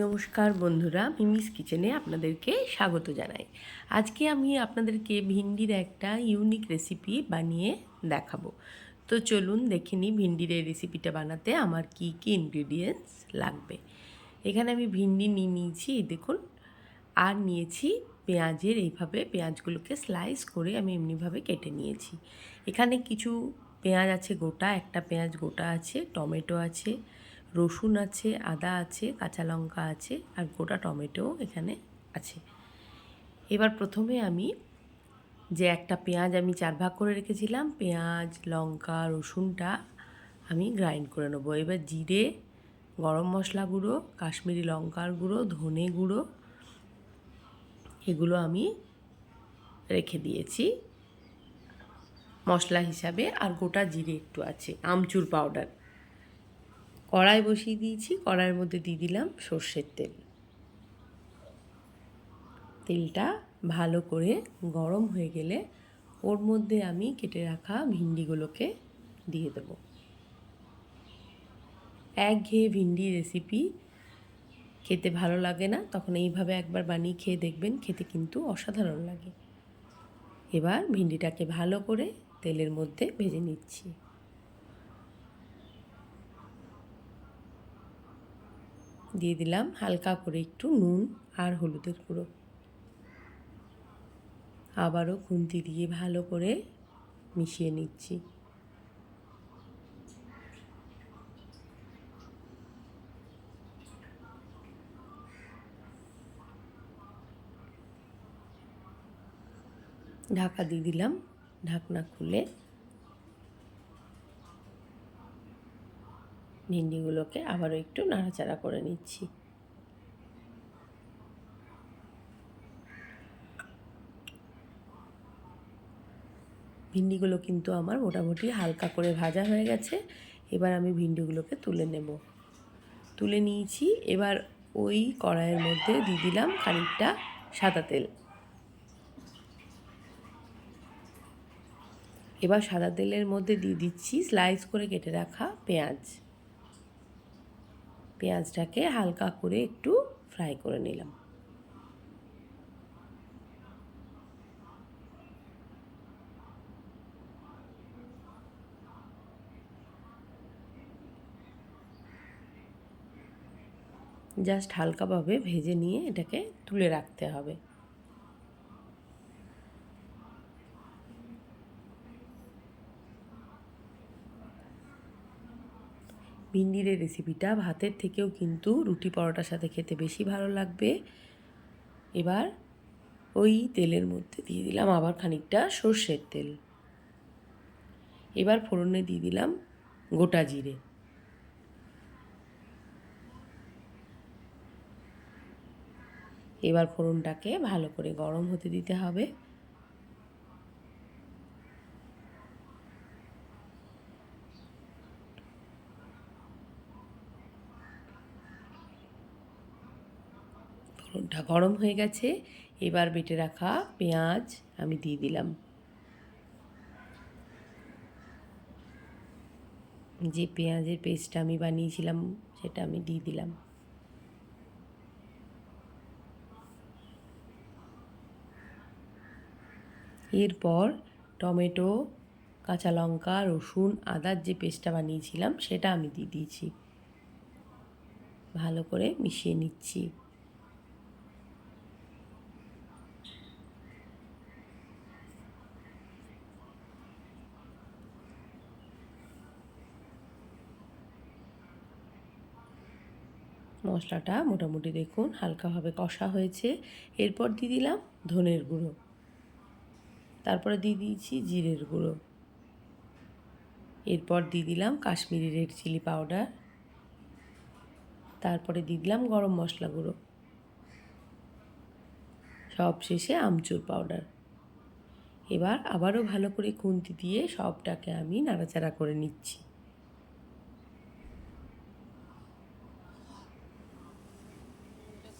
নমস্কার বন্ধুরা, মিমিস কিচেনে আপনাদেরকে স্বাগত জানাই। আজকে আমি আপনাদেরকে ভিন্ডির একটা ইউনিক রেসিপি বানিয়ে দেখাবো। তো চলুন দেখে নিই ভিন্ডির এই রেসিপিটা বানাতে আমার কি কি ইনগ্রিডিয়েন্টস লাগবে। এখানে আমি ভিন্ডি নিয়ে নিয়েছি দেখুন। আর নিয়েছি পেঁয়াজের, এইভাবে পেঁয়াজগুলোকে স্লাইস করে আমি এমনিভাবে কেটে নিয়েছি। এখানে কিছু পেঁয়াজ আছে গোটা, একটা পেঁয়াজ গোটা আছে, টমেটো আছে রসুন আছে, আদা আছে, কাঁচা লঙ্কা আছে আর গোটা টমেটো এখানে আছে। এবার প্রথমে আমি যে একটা পেঁয়াজ আমি চার ভাগ করে রেখেছিলাম, পেঁয়াজ, লঙ্কা, রসুনটা আমি গ্রাইন্ড করে নেব। এবার জিরে, গরম মশলা গুঁড়ো, কাশ্মীরি লঙ্কার গুঁড়ো, ধনে গুঁড়ো, এগুলো আমি রেখে দিয়েছি। মশলা হিসাবে আর গোটা জিরে একটু আছে, আমচুর পাউডার কড়াই বসিয়ে দিয়েছি, কড়াইয়ের মধ্যে দিয়ে দিলাম সর্ষের তেল। তেলটা ভালো করে গরম হয়ে গেলে ওর মধ্যে আমি কেটে রাখা ভিন্ডিগুলোকে দিয়ে দেব। এক ঘেয়ে ভিন্ডি রেসিপি, খেতে ভালো লাগে না, তখন এইভাবে একবার বানিয়ে খেয়ে দেখবেন, খেতে কিন্তু অসাধারণ লাগে। এবার ভিন্ডিটাকে ভালো করে তেলের মধ্যে ভেজে নিচ্ছি। দিয়ে দিলাম হালকা করে একটু নুন আর হলুদের গুঁড়ো। আবারও খুন্তি দিয়ে ভালো করে মিশিয়ে নিচ্ছি। ঢাকা দিয়ে দিলাম, ঢাকনা খুলে ভিন্ডিগুলোকে আবারও একটু নাড়াচাড়া করে নিচ্ছি। ভিন্ডিগুলো কিন্তু আমার মোটামুটি হালকা করে ভাজা হয়ে গেছে। এবার আমি ভিন্ডিগুলোকে তুলে নেব। তুলে নিয়েছি। এবার ওই কড়াইয়ের মধ্যে দিয়ে দিলাম খানিকটা সাদা তেল। এবার সাদা তেলের মধ্যে দিয়ে দিচ্ছি স্লাইস করে কেটে রাখা পেঁয়াজ। পেঁয়াজটাকে হালকা করে একটু ফ্রাই করে নিলাম। জাস্ট হালকাভাবে ভেজে নিয়ে এটাকে তুলে রাখতে হবে। ভিন্ডির রেসিপিটা ভাতের থেকেও কিন্তু রুটি পরোটার সাথে খেতে বেশি ভালো লাগবে। এবার ওই তেলের মধ্যে দিয়ে দিলাম আবার খানিকটা সর্ষের তেল। এবার ফোড়নে দিয়ে দিলাম গোটা জিরে। এবার ফোড়নটাকে ভালো করে গরম হতে দিতে হবে। ফোড়নটা গরম হয়ে গেছে, এবার বেটে রাখা পেঁয়াজ আমি দিয়ে দিলাম। যে পেঁয়াজের পেস্টটা আমি বানিয়েছিলাম, সেটা আমি দিয়ে দিলাম। এরপর টমেটো, কাঁচা লঙ্কা, রসুন, আদার যে পেস্টটা বানিয়েছিলাম, সেটা আমি দিয়ে দিয়েছি। ভালো করে মিশিয়ে নিচ্ছি। মশলাটা মোটামুটি দেখুন হালকাভাবে কষা হয়েছে। এরপর দিয়ে দিলাম ধনের গুঁড়ো। তারপরে দিয়ে দিয়েছি জিরের গুঁড়ো। এরপর দিয়ে দিলাম কাশ্মীরি রেড চিলি পাউডার। তারপরে দিয়ে দিলাম গরম মশলা গুঁড়ো। সব শেষে আমচুর পাউডার। এবার আবারও ভালো করে খুন্তি দিয়ে সবটাকে আমি নাড়াচাড়া করে নিচ্ছি।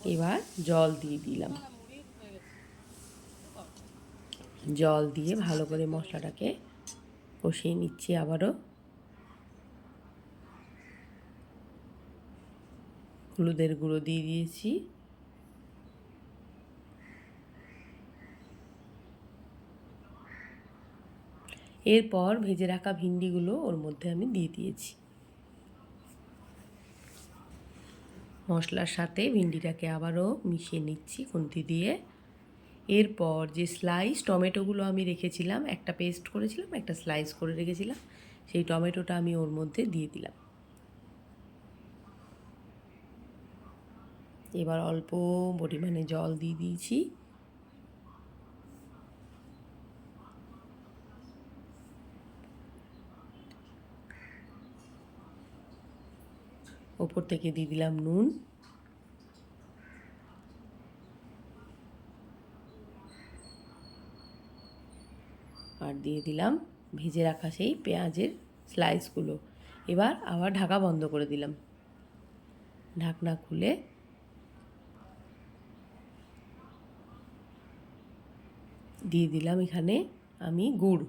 এবার জল দিয়ে দিলাম। জল দিয়ে ভালো করে মশলাটাকে কষিয়ে নিচ্ছি আবারও। হলুদের গুঁড়ো দিয়ে দিয়েছি। এরপর ভেজে রাখা ভিন্ডিগুলো ওর মধ্যে আমি দিয়ে দিয়েছি। মশলার সাথে ভিন্ডিটাকে আবারও মিশিয়ে নিচ্ছি খুন্তি দিয়ে। এরপর যে স্লাইস টমেটোগুলো আমি রেখেছিলাম, একটা পেস্ট করেছিলাম, একটা স্লাইস করে রেখেছিলাম, সেই টমেটোটা আমি ওর মধ্যে দিয়ে দিলাম। এবার অল্প পরিমাণে জল দিয়ে দিয়েছি। ওপর থেকে দিয়ে দিলাম নুন। আর দিয়ে দিলাম ভেজে রাখা সেই পেঁয়াজের স্লাইসগুলো এবার আবার ঢাকা বন্ধ করে দিলাম। ঢাকনা খুলে দিয়ে দিলাম এখানে আমি গুড়।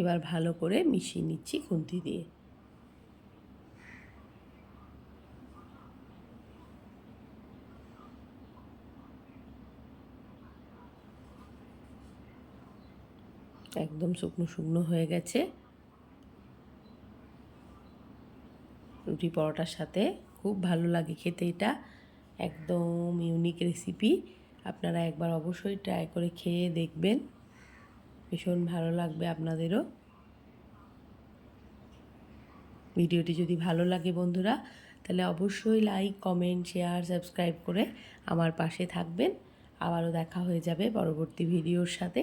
এবার ভালো করে মিশিয়ে নিচ্ছি খুন্তি দিয়ে। একদম শুকনো শুকনো হয়ে গেছে। রুটি পরোটার সাথে খুব ভালো লাগে খেতে এটা। একদম ইউনিক রেসিপি আপনারা একবার অবশ্যই ট্রাই করে খেয়ে দেখবেন। ভীষণ ভালো লাগবে আপনাদেরও। ভিডিওটি যদি ভালো লাগে বন্ধুরা, তাহলে অবশ্যই লাইক কমেন্ট শেয়ার সাবস্ক্রাইব করে আমার পাশে থাকবেন। আবারও দেখা হয়ে যাবে পরবর্তী ভিডিওর সাথে।